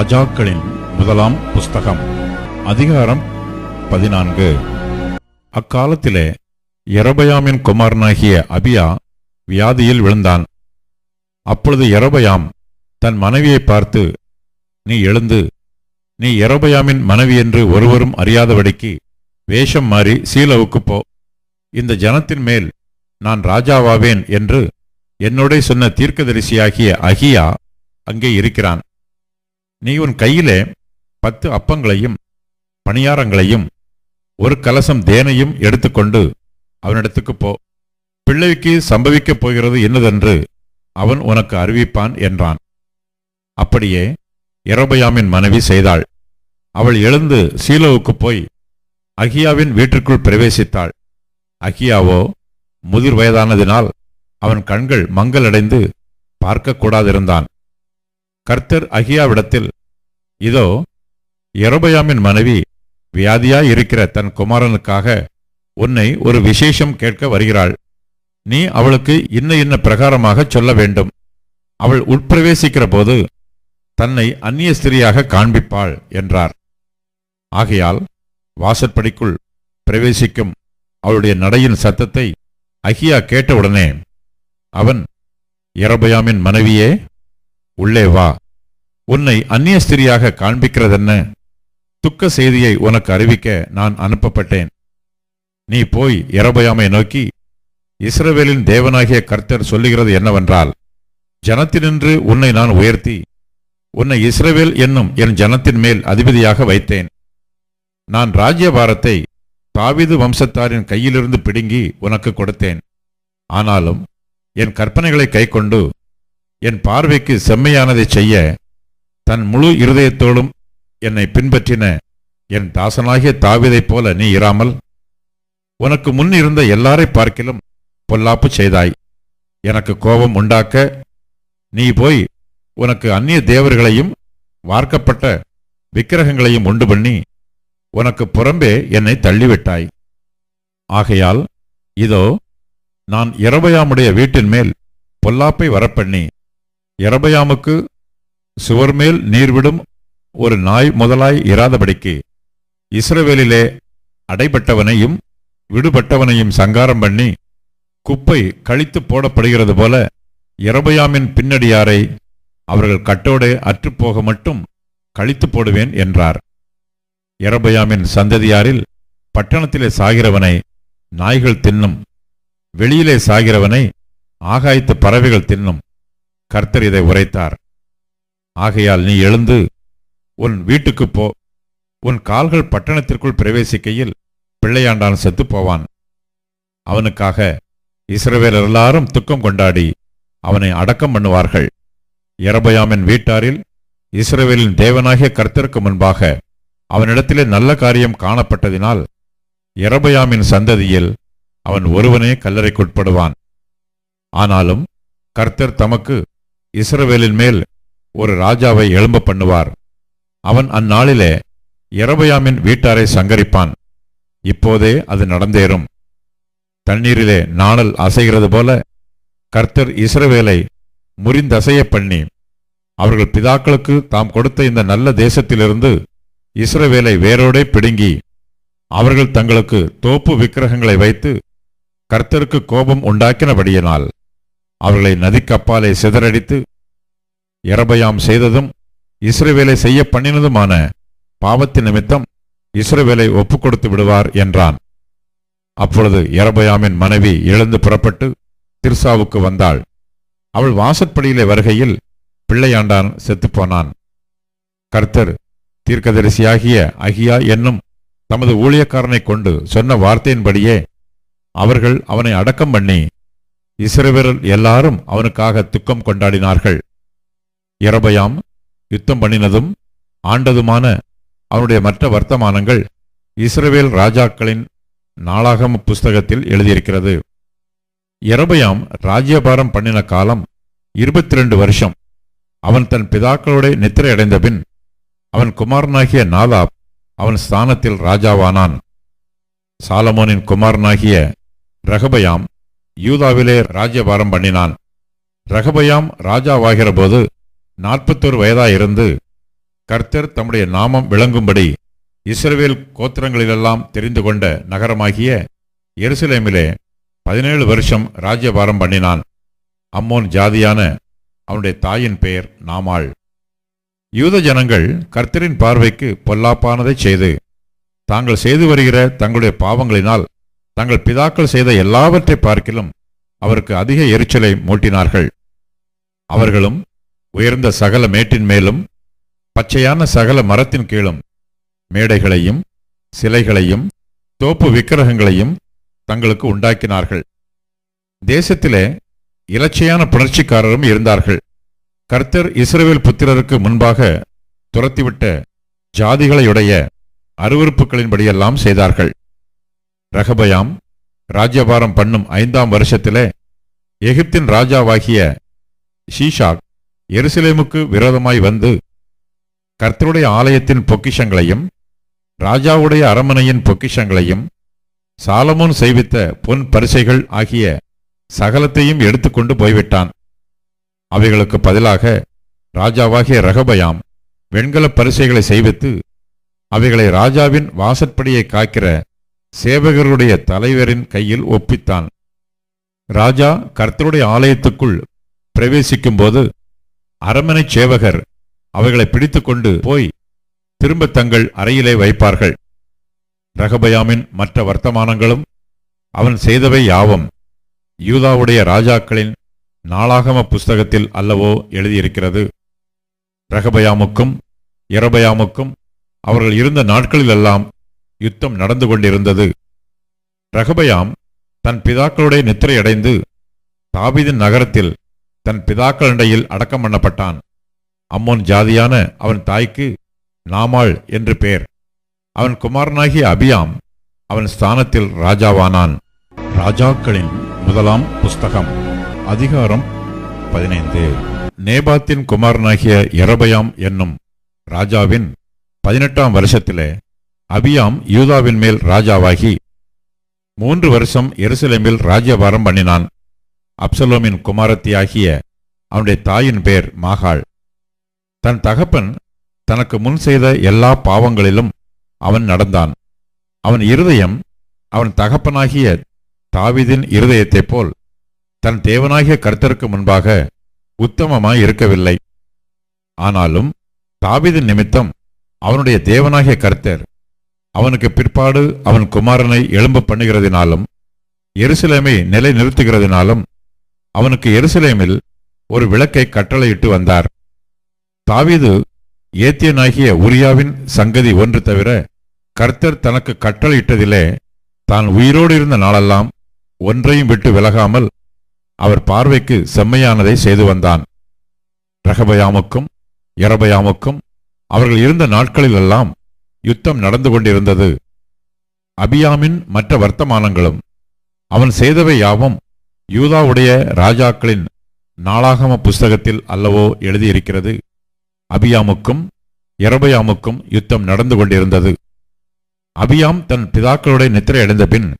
ராஜாக்களின் முதலாம் புஸ்தகம் அதிகாரம் பதினான்கு. அக்காலத்திலே எரபயாமின் குமாரனாகிய அபியா வியாதியில் விழுந்தான். அப்பொழுது எரபயாம் தன் மனைவியை பார்த்து நீ எழுந்து நீ எரபயாமின் மனைவி என்று ஒருவரும் அறியாதபடிக்கு வேஷம் மாறி சீலவுக்குப் போ. இந்த ஜனத்தின் மேல் நான் ராஜாவாவேன் என்று என்னோடே சொன்ன தீர்க்கதரிசியாகிய அகியா அங்கே இருக்கிறான். நீ உன் கையிலே பத்து அப்பங்களையும் பணியாரங்களையும் ஒரு கலசம் தேனையும் எடுத்துக்கொண்டு அவனிடத்துக்கு போ. பிள்ளைக்கு சம்பவிக்கப் போகிறது என்னதென்று அவன் உனக்கு அறிவிப்பான் என்றான். அப்படியே எரோபயாமின் மனைவி செய்தாள். அவள் எழுந்து சீலோவுக்கு போய் அகியாவின் வீட்டிற்குள் பிரவேசித்தாள். அகியாவோ முதிர் வயதானதினால் அவன் கண்கள் மங்கலடைந்து பார்க்கக்கூடாதிருந்தான். கர்த்தர் அகியாவிடத்தில் இதோ எரோபயாமின் மனைவி வியாதியாயிருக்கிற தன் குமாரனுக்காக உன்னை ஒரு விசேஷம் கேட்க வருகிறாள். நீ அவளுக்கு இன்ன இன்ன பிரகாரமாகச் சொல்ல வேண்டும். அவள் உட்பிரவேசிக்கிற போது தன்னை அந்நிய ஸ்திரியாக காண்பிப்பாள் என்றார். ஆகையால் வாசற்படிக்குள் பிரவேசிக்கும் அவளுடைய நடையின் சத்தத்தை அகியா கேட்டவுடனே அவன் எரபயாமின் மனைவியே உள்ளே வா. உன்னை அந்நிய ஸ்திரியாக காண்பிக்கிறதென்ன? துக்க செய்தியை உனக்கு அறிவிக்க நான் அனுப்பப்பட்டேன். நீ போய் எரபயாமை நோக்கி இஸ்ரவேலின் தேவனாகிய கர்த்தர் சொல்லுகிறது என்னவென்றால் ஜனத்தினின்று உன்னை நான் உயர்த்தி உன்னை இஸ்ரவேல் என்னும் என் ஜனத்தின் மேல் அதிபதியாக வைத்தேன். நான் ராஜ்யபாரத்தை தாவிது வம்சத்தாரின் கையிலிருந்து பிடுங்கி உனக்கு கொடுத்தேன். ஆனாலும் என் கற்பனைகளை கைக்கொண்டு என் பார்வைக்கு செம்மையானதை செய்ய தன் முழு இருதயத்தோடும் என்னை பின்பற்றின என் தாசனாகிய தாவிதைப் போல நீ இராமல் உனக்கு முன் இருந்த எல்லாரை பார்க்கிலும் பொல்லாப்பு செய்தாய். எனக்கு கோபம் உண்டாக்க நீ போய் உனக்கு அந்நிய தேவர்களையும் வார்க்கப்பட்ட விக்கிரகங்களையும் உண்டு பண்ணி உனக்கு புறம்பே என்னை தள்ளிவிட்டாய். ஆகையால் இதோ நான் இரவையாமுடைய வீட்டின் மேல் பொல்லாப்பை வரப்பண்ணி இரபயாமுக்கு சுவர் மேல் நீர்விடும் ஒரு நாய் முதலாய் இராதபடிக்கு இஸ்ரவேலிலே அடைபட்டவனையும் விடுபட்டவனையும் சங்காரம் பண்ணி குப்பை கழித்து போடப்படுகிறது போல இரபயாமின் பின்னடியாரை அவர்கள் கட்டோடே அற்றுப்போக மட்டும் கழித்து போடுவேன் என்றார். எரபயாமின் சந்ததியாரில் பட்டணத்திலே சாகிறவனை நாய்கள் தின்னும் வெளியிலே சாகிறவனை ஆகாயத்து பறவைகள் தின்னும். கர்த்தர் இதை உரைத்தார். ஆகையால் நீ எழுந்து உன் வீட்டுக்குப் போ. உன் கால்கள் பட்டணத்திற்குள் பிரவேசிக்கையில் பிள்ளையாண்டான் செத்துப் போவான். அவனுக்காக இஸ்ரவேல் எல்லாரும் துக்கம் கொண்டாடி அவனை அடக்கம் பண்ணுவார்கள். எரபயாமின் வீட்டாரில் இஸ்ரவேலின் தேவனாகிய கர்த்தருக்கு முன்பாக அவனிடத்திலே நல்ல காரியம் காணப்பட்டதினால் எரபயாமின் சந்ததியில் அவன் ஒருவனே கல்லறைக்குட்படுவான். ஆனாலும் கர்த்தர் தமக்கு இஸ்ரவேலின் மேல் ஒரு ராஜாவை எழும்ப பண்ணுவார். அவன் அந்நாளிலே எரபயாமின் வீட்டாரை சங்கரிப்பான். இப்போதே அது நடந்தேறும். தண்ணீரிலே நாணல் அசைகிறது போல கர்த்தர் இஸ்ரவேலை முறிந்தசைய பண்ணி அவர்கள் பிதாக்களுக்கு தாம் கொடுத்த இந்த நல்ல தேசத்திலிருந்து இஸ்ரவேலை வேரோடே பிடுங்கி அவர்கள் தங்களுக்கு தோப்பு விக்கிரகங்களை வைத்து கர்த்தருக்கு கோபம் உண்டாக்கினபடியினால். அவர்களை நதிக்கப்பாலே சிதறடித்து எரபயாம் செய்ததும் இஸ்ரவேலை செய்ய பண்ணினதுமான பாவத்தின் நிமித்தம் இஸ்ரவேலை ஒப்புக் கொடுத்து விடுவார் என்றான். அப்பொழுது எரபயாமின் மனைவி எழுந்து புறப்பட்டு திர்சாவுக்கு வந்தாள். அவள் வாசற்படியிலே வருகையில் பிள்ளையாண்டான் செத்துப்போனான். கர்த்தர் தீர்க்கதரிசியாகிய அகியா என்னும் தமது ஊழியக்காரனை கொண்டு சொன்ன வார்த்தையின்படியே அவர்கள் அவனை அடக்கம் பண்ணி இஸ்ரவேலர் எல்லாரும் அவனுக்காக துக்கம் கொண்டாடினார்கள். இரபயாம் யுத்தம் பண்ணினதும் ஆண்டதுமான அவனுடைய மற்ற வர்த்தமானங்கள் இஸ்ரவேல் ராஜாக்களின் நாளாகம புஸ்தகத்தில் எழுதியிருக்கிறது. இரபயாம் ராஜ்யபாரம் பண்ணின காலம் இருபத்தி ரெண்டு வருஷம். அவன் தன் பிதாக்களோட நித்திரை அடைந்த பின் அவன் குமாரனாகிய நாதாப் அவன் ஸ்தானத்தில் ராஜாவானான். சாலமோனின் குமாரனாகிய ரகபயாம் யூதாவிலே ராஜ்யபாரம் பண்ணினான். ரகபயாம் ராஜாவாகிறபோது நாற்பத்தொரு வயதாயிருந்து கர்த்தர் தம்முடைய நாமம் விளங்கும்படி இஸ்ரவேல் கோத்திரங்களிலெல்லாம் தெரிந்து கொண்ட நகரமாகிய எருசலேமிலே பதினேழு வருஷம் ராஜ்யபாரம் பண்ணினான். அம்மோன் ஜாதியான அவனுடைய தாயின் பெயர் நாமாள். யூத ஜனங்கள் கர்த்தரின் பார்வைக்கு பொல்லாப்பானதைச் செய்து தாங்கள் செய்து வருகிற தங்களுடைய பாவங்களினால் தங்கள் பிதாக்கள் செய்த எல்லாவற்றை பார்க்கிலும் அவருக்கு அதிக எரிச்சலை மூட்டினார்கள். அவர்களும் உயர்ந்த சகல மேட்டின் மேலும் பச்சையான சகல மரத்தின் கீழும் மேடைகளையும் சிலைகளையும் தோப்பு விக்கிரகங்களையும் தங்களுக்கு உண்டாக்கினார்கள். தேசத்திலே இலச்சையான புணர்ச்சிக்காரரும் இருந்தார்கள். கர்த்தர் இஸ்ரேல் புத்திரருக்கு முன்பாக துரத்திவிட்ட ஜாதிகளையுடைய அருவறுப்புகளின்படியெல்லாம் செய்தார்கள். ரகபயாம் ராஜ்யபாரம் பண்ணும் ஐந்தாம் வருஷத்திலே எகிப்தின் ராஜாவாகிய ஷீஷாக் எருசலேமுக்கு விரோதமாய் வந்து கர்த்தருடைய ஆலயத்தின் பொக்கிஷங்களையும் ராஜாவுடைய அரமனையின் பொக்கிஷங்களையும் சாலமோன் செய்வித்த பொன் பரிசைகள் ஆகிய சகலத்தையும் எடுத்துக்கொண்டு போய்விட்டான். அவைகளுக்கு பதிலாக ராஜாவாகிய ரகபயாம் வெண்கலப் பரிசைகளை செய்வித்து அவைகளை ராஜாவின் வாசற்படியை காக்கிற சேவகருடைய தலைவரின் கையில் ஒப்பித்தான். ராஜா கர்த்தருடைய ஆலயத்துக்குள் பிரவேசிக்கும்போது அரமனைச் சேவகர் அவைகளை பிடித்துக்கொண்டு போய் திரும்ப தங்கள் அறையிலே வைப்பார்கள். ரகபயாமின் மற்ற வர்த்தமானங்களும் அவன் செய்தவை யாவும். யூதாவுடைய ராஜாக்களின் நாளாகம புஸ்தகத்தில் அல்லவோ எழுதியிருக்கிறது. ரகபயாமுக்கும் இரபயாமுக்கும் அவர்கள் இருந்த நாட்களிலெல்லாம் யுத்தம் நடந்து கொண்டிருந்தது. ரகபயாம் தன் பிதாக்களுடைய நித்திரையடைந்து தாபிதின் நகரத்தில் தன் பிதாக்களிடையில் அடக்கம் பண்ணப்பட்டான். அம்மோன் ஜாதியான அவன் தாய்க்கு நாமாள் என்று பெயர். அவன் குமாரனாகிய அபியாம் அவன் ஸ்தானத்தில் ராஜாவானான். ராஜாக்களின் முதலாம் புஸ்தகம் அதிகாரம் பதினைந்து. நேபாத்தின் குமாரனாகிய எரபயாம் என்னும் ராஜாவின் பதினெட்டாம் வருஷத்திலே அபியாம் யூதாவின் மேல் ராஜாவாகி மூன்று வருஷம் எருசலேமில் ராஜ்யபாரம் பண்ணினான். அப்சலோமின் குமாரத்தியாகிய அவனுடைய தாயின் பேர் மாகாள். தன் தகப்பன் தனக்கு முன் செய்த எல்லா பாவங்களிலும் அவன் நடந்தான். அவன் இருதயம் அவன் தகப்பனாகிய தாவீதின் இருதயத்தைப் போல் தன் தேவனாகிய கர்த்தருக்கு முன்பாக உத்தமமாய் இருக்கவில்லை. ஆனாலும் தாவிதின் நிமித்தம் அவனுடைய தேவனாகிய கர்த்தர் அவனுக்கு பிற்பாடு அவன் குமாரனை எழும்ப பண்ணுகிறதினாலும் எருசலேமை நிலை நிறுத்துகிறதினாலும் அவனுக்கு எருசலேமில் ஒரு விளக்கை கட்டளையிட்டு வந்தார். தாவீது ஏத்தியனாகிய உரியாவின் சங்கதி ஒன்று தவிர கர்த்தர் தனக்கு கட்டளையிட்டதிலே தான் உயிரோடு இருந்த நாளெல்லாம் ஒன்றையும் விட்டு விலகாமல் அவர் பார்வைக்கு செம்மையானதை செய்து வந்தான். ரகபயாமுக்கும் எரபயாமுக்கும் அவர்கள் இருந்த நாட்களிலெல்லாம் யுத்தம் நடந்து கொண்டிருந்தது. அபியாமின் மற்ற வர்த்தமானங்களும் அவன் செய்தவை யாவும் யூதாவுடைய ராஜாக்களின் நாளாகம புஸ்தகத்தில் அல்லவோ எழுதியிருக்கிறது. அபியாமுக்கும் எரபயாமுக்கும் யுத்தம் நடந்து கொண்டிருந்தது. அபியாம் தன் பிதாக்களுடைய நித்திரை அடைந்த பின்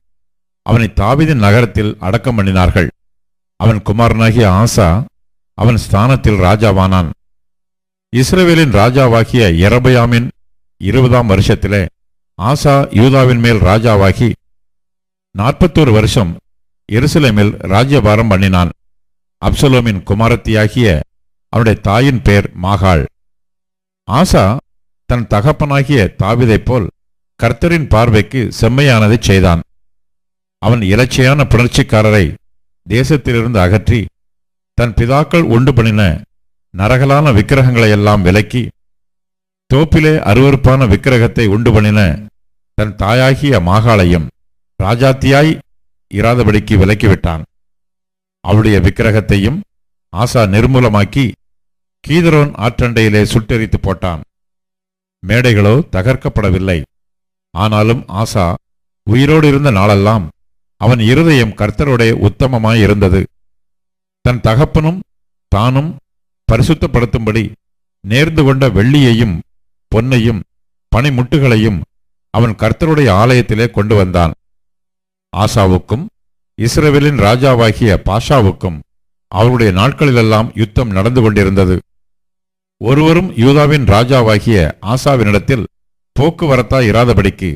அவனை தாவிதின் நகரத்தில் அடக்கம் பண்ணினார்கள். அவன் குமாரனாகிய ஆசா அவன் ஸ்தானத்தில் ராஜாவானான். இஸ்ரேலின் ராஜாவாகிய எரபயாமின் இருபதாம் வருஷத்திலே ஆசா யூதாவின் மேல் ராஜாவாகி நாற்பத்தோரு வருஷம் எருசலேமில் ராஜ்யபாரம் பண்ணினான். அப்சலோமின் குமாரத்தியாகிய அவனுடைய தாயின் பேர் மாகாள். ஆசா தன் தகப்பனாகிய தாவிதைப் போல் கர்த்தரின் பார்வைக்கு செம்மையானதைச் செய்தான். அவன் இலச்சையான புணர்ச்சிக்காரரை தேசத்திலிருந்து அகற்றி தன் பிதாக்கள் உண்டு பண்ணின நரகலான விக்கிரகங்களையெல்லாம் விலக்கி தோப்பிலே அருவருப்பான விக்கிரகத்தை உண்டு பண்ணின தன் தாயாகிய மாகாளையும் ராஜாத்தியாய் இராதபடிக்கு விலக்கிவிட்டான். அவளுடைய விக்கிரகத்தையும் ஆசா நிர்மூலமாக்கி கீதரோன் ஆற்றண்டையிலே சுட்டெரித்து போட்டான். மேடைகளோ தகர்க்கப்படவில்லை. ஆனாலும் ஆசா உயிரோடு இருந்த நாளெல்லாம் அவன் இருதயம் கர்த்தருடைய உத்தமமாயிருந்தது தன் தகப்பனும் தானும் பரிசுத்தப்படுத்தும்படி நேர்ந்து கொண்ட வெள்ளியையும் பொன்னையும் பனிமுட்டுகளையும் அவன் கர்த்தருடைய ஆலயத்திலே கொண்டு வந்தான். ஆசாவுக்கும் இஸ்ரவேலின் ராஜாவாகிய பாஷாவுக்கும் அவருடைய நாட்களிலெல்லாம் யுத்தம் நடந்து கொண்டிருந்தது. ஒருவரும் யூதாவின் ராஜாவாகிய ஆசாவினிடத்தில் போக்குவரத்தாய் இராதபடிக்கு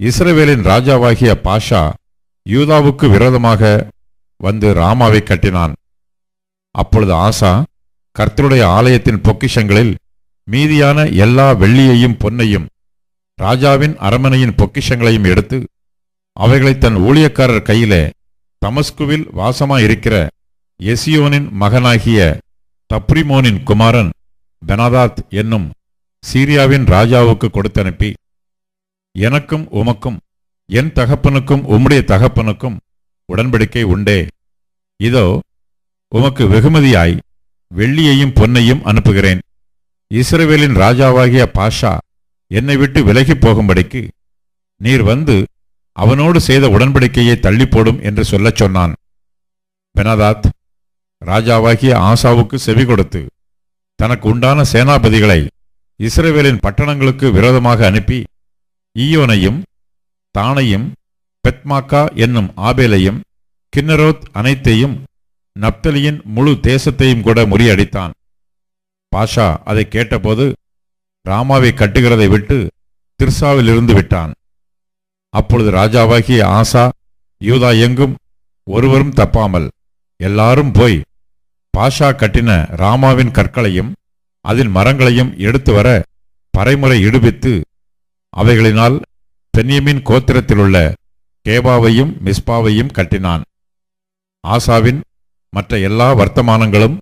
இஸ்ரவேலின் ராஜாவாகிய பாஷா யூதாவுக்கு விரோதமாக வந்து ராமாவை கட்டினான். அப்பொழுது ஆசா கர்த்தருடைய ஆலயத்தின் பொக்கிஷங்களில் மீதியான எல்லா வெள்ளியையும் பொன்னையும் ராஜாவின் அரமனையின் பொக்கிஷங்களையும் எடுத்து அவைகளை தன் ஊழியக்காரர் கையிலே தமஸ்குவில் வாசமாயிருக்கிற எசியோனின் மகனாகிய தப்ரிமோனின் குமாரன் பெனாதாத் என்னும் சீரியாவின் ராஜாவுக்கு கொடுத்தனுப்பி எனக்கும் உமக்கும் என் தகப்பனுக்கும் உம்முடைய தகப்பனுக்கும் உடன்படிக்கை உண்டே. இதோ உமக்கு வெகுமதியாய் வெள்ளியையும் பொன்னையும் அனுப்புகிறேன். இஸ்ரவேலின் ராஜாவாகிய பாஷா என்னை விட்டு விலகிப் போகும்படிக்கு நீர் வந்து அவனோடு செய்த உடன்படிக்கையை தள்ளி போடும் என்று சொல்லச் சொன்னான். பெனாதாத் ராஜாவாகிய ஆசாவுக்கு செவி கொடுத்து தனக்கு உண்டான சேனாபதிகளை இஸ்ரேவேலின் பட்டணங்களுக்கு விரோதமாக அனுப்பி ஈயோனையும் தானையும் பெத்மாக்கா என்னும் ஆபேலையும் கின்னரோத் அனைத்தையும் நப்தலியின் முழு தேசத்தையும் கூட முறியடித்தான். பாஷா அதை கேட்டபோது ராமாவை கட்டுகிறதை விட்டு திர்சாவிலிருந்து விட்டான். அப்பொழுது ராஜாவாகிய ஆசா யூதா எங்கும் ஒருவரும் தப்பாமல் எல்லாரும் போய் பாஷா கட்டின ராமாவின் கற்களையும் அதன் மரங்களையும் எடுத்து வர பறைமுறை இடுபித்து அவைகளினால் பென்யமின் கோத்திரத்திலுள்ள கேபாவையும் மிஸ்பாவையும் கட்டினான். ஆசாவின் மற்ற எல்லா வர்த்தமானங்களும்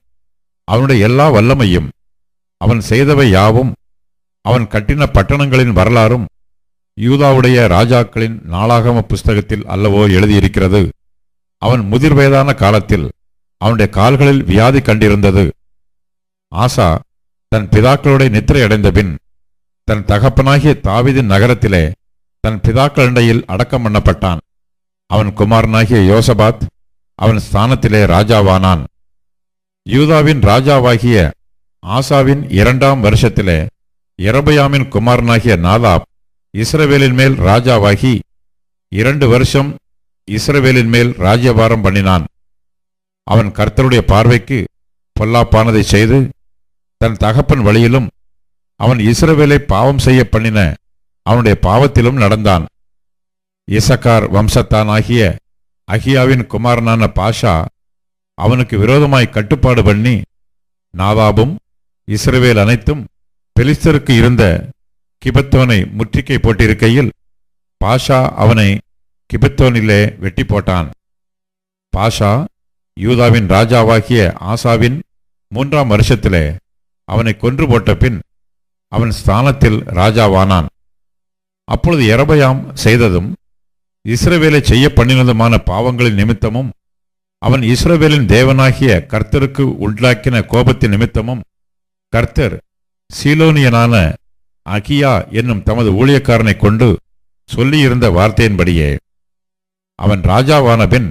அவனுடைய எல்லா வல்லமையும் அவன் செய்தவை யாவும் அவன் கட்டின பட்டணங்களின் வரலாறும் யூதாவுடைய ராஜாக்களின் நாளாகம புஸ்தகத்தில் அல்லவோ எழுதியிருக்கிறது. அவன் முதிர் வயதான காலத்தில் அவனுடைய கால்களில் வியாதி கண்டிருந்தது. ஆசா தன் பிதாக்களுடைய நித்திரை அடைந்த பின் தன் தகப்பனாகிய தாவிதின் நகரத்திலே தன் பிதாக்களிடையில் அடக்கம் பண்ணப்பட்டான். அவன் குமாரனாகிய யோசபாத் அவன் ஸ்தானத்திலே ராஜாவானான். யூதாவின் ராஜாவாகிய ஆசாவின் இரண்டாம் வருஷத்திலே இரபயாமின் குமாரனாகிய நாதாப் இஸ்ரவேலின் மேல் ராஜாவாகி இரண்டு வருஷம் இஸ்ரவேலின் மேல் ராஜ்யபாரம் பண்ணினான். அவன் கர்த்தருடைய பார்வைக்கு பொல்லாப்பானதை செய்து தன் தகப்பன் வழியிலும் அவன் இஸ்ரவேலை பாவம் செய்ய பண்ணின அவனுடைய பாவத்திலும் நடந்தான். இசக்கார் வம்சத்தானாகிய அகியாவின் குமாரனான பாஷா அவனுக்கு விரோதமாய் கட்டுப்பாடு பண்ணி நாதாபும் இஸ்ரவேல் அனைத்தும் பெலிஸ்தருக்கு இருந்த கிபத்தோனை முற்றுகை போட்டிருக்கையில் பாஷா அவனை கிபத்தோனிலே வெட்டி போட்டான். பாஷா யூதாவின் ராஜாவாகிய ஆசாவின் மூன்றாம் வருஷத்திலே அவனை கொன்று போட்ட பின் அவன் ஸ்தானத்தில் ராஜாவானான். அப்பொழுது எரபயாம் செய்ததும் இஸ்ரவேலை செய்ய பண்ணினதுமான பாவங்களின் நிமித்தமும் அவன் இஸ்ரவேலின் தேவனாகிய கர்த்தருக்கு உண்டாக்கின கோபத்தின் நிமித்தமும் கர்த்தர் சீலோனியனான அகியா என்னும் தமது ஊழியக்காரனை கொண்டு சொல்லியிருந்த வார்த்தையின்படியே அவன் ராஜாவான பின்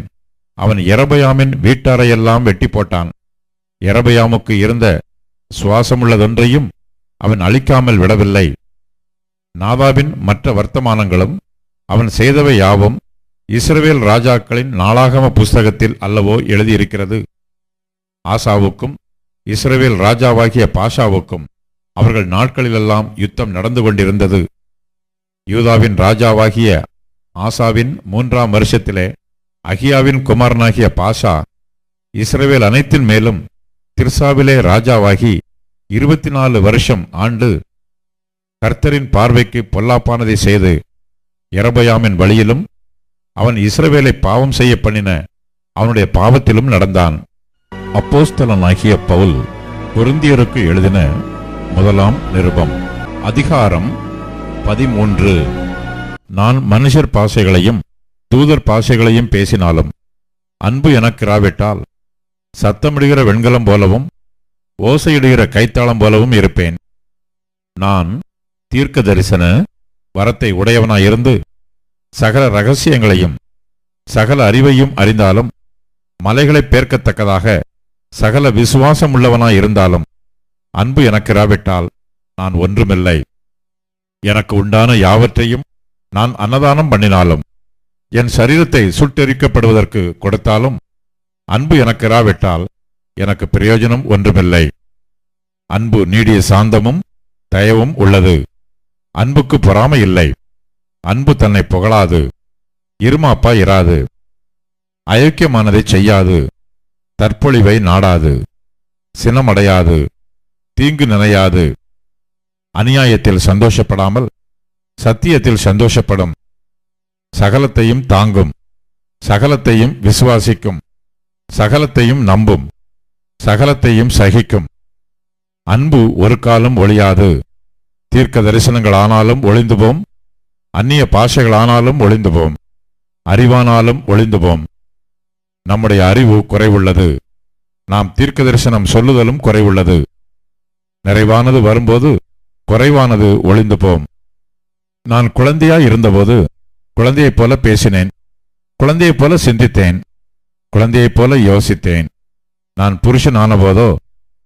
அவன் எரபயாமின் வீட்டாரையெல்லாம் வெட்டி போட்டான். எரபயாமுக்கு இருந்த சுவாசமுள்ளதொன்றையும் அவன் அழிக்காமல் விடவில்லை. நாதாவின் மற்ற வர்த்தமானங்களும் அவன் செய்தவை யாவும் இஸ்ரவேல் ராஜாக்களின் நாளாகம புஸ்தகத்தில் அல்லவோ எழுதியிருக்கிறது. ஆசாவுக்கும் இஸ்ரவேல் ராஜாவாகிய பாஷாவுக்கும் அவர்கள் நாட்களிலெல்லாம் யுத்தம் நடந்து கொண்டிருந்தது. யூதாவின் ராஜாவாகிய ஆசாவின் மூன்றாம் வருஷத்திலே அகியாவின் குமாரனாகிய பாஷா இஸ்ரேவேல் அனைத்தின் மேலும் திர்சாவிலே ராஜாவாகி இருபத்தி நாலு வருஷம் ஆண்டு கர்த்தரின் பார்வைக்கு பொல்லாப்பானதை செய்து எரபயாமின் வழியிலும் அவன் இஸ்ரவேலை பாவம் செய்ய பண்ணின அவனுடைய பாவத்திலும் நடந்தான். அப்போஸ்தலனாகிய பவுல் பொருந்தியருக்கு எழுதின முதலாம் நிருபம். அதிகாரம் பதிமூன்று. நான் மனுஷர் பாஷைகளையும் தூதர் பாஷைகளையும் பேசினாலும் அன்பு எனக்கிராவிட்டால் சத்தமிடுகிற வெண்கலம் போலவும் ஓசையிடுகிற கைத்தாளம் போலவும் இருப்பேன். நான் தீர்க்க தரிசன வரத்தை உடையவனாயிருந்து சகல ரகசியங்களையும் சகல அறிவையும் அறிந்தாலும் மலைகளை பேர்க்கத்தக்கதாக சகல விசுவாசம் உள்ளவனாயிருந்தாலும் அன்பு எனக்கிராவிட்டால் நான் ஒன்றுமில்லை. எனக்கு உண்டான யாவற்றையும் நான் அன்னதானம் பண்ணினாலும் என் சரீரத்தை சுட்டெரிக்கப்படுவதற்கு கொடுத்தாலும் அன்பு எனக்கிராவிட்டால் எனக்கு பிரயோஜனம் ஒன்றுமில்லை. அன்பு நீடிய சாந்தமும் தயவும் உள்ளது. அன்புக்கு பொறாமை இல்லை. அன்பு தன்னை புகழாது. இருமாப்பா இராது. அயோக்கியமானதை செய்யாது. தற்பொழிவை நாடாது சினமடையாது தீங்கு நினையாது. அநியாயத்தில் சந்தோஷப்படாமல் சத்தியத்தில் சந்தோஷப்படும். சகலத்தையும் தாங்கும். சகலத்தையும் விசுவாசிக்கும். சகலத்தையும் நம்பும். சகலத்தையும் சகிக்கும். அன்பு ஒரு காலம் ஒழியாது. தீர்க்க தரிசனங்களானாலும் ஒளிந்து போம் அந்நிய பாஷைகளானாலும் ஒளிந்து போம் அறிவானாலும் ஒளிந்து போம் நம்முடைய அறிவு குறைவுள்ளது. நாம் தீர்க்க தரிசனம் சொல்லுதலும் குறைவுள்ளது. நிறைவானது வரும்போது குறைவானது ஒளிந்து போம் நான் குழந்தையாய் இருந்தபோது குழந்தையைப் போல பேசினேன். குழந்தையைப் போல சிந்தித்தேன். குழந்தையைப் போல யோசித்தேன். நான் புருஷன் ஆனபோதோ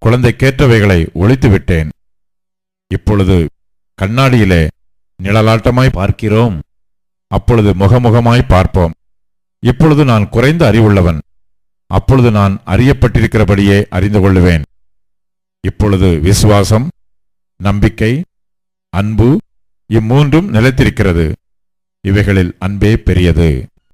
குழந்தைக்கேற்றவைகளை ஒழித்து விட்டேன். இப்பொழுது கண்ணாடியிலே நிழலாட்டமாய் பார்க்கிறோம். அப்பொழுது முகமுகமாய் பார்ப்போம். இப்பொழுது நான் குறைந்த அறிவுள்ளவன். அப்பொழுது நான் அறியப்பட்டிருக்கிறபடியே அறிந்து கொள்ளுவேன். இப்பொழுது விசுவாசம் நம்பிக்கை அன்பு இம்மூன்றும் நிலைத்திருக்கிறது. இவைகளில் அன்பே பெரியது.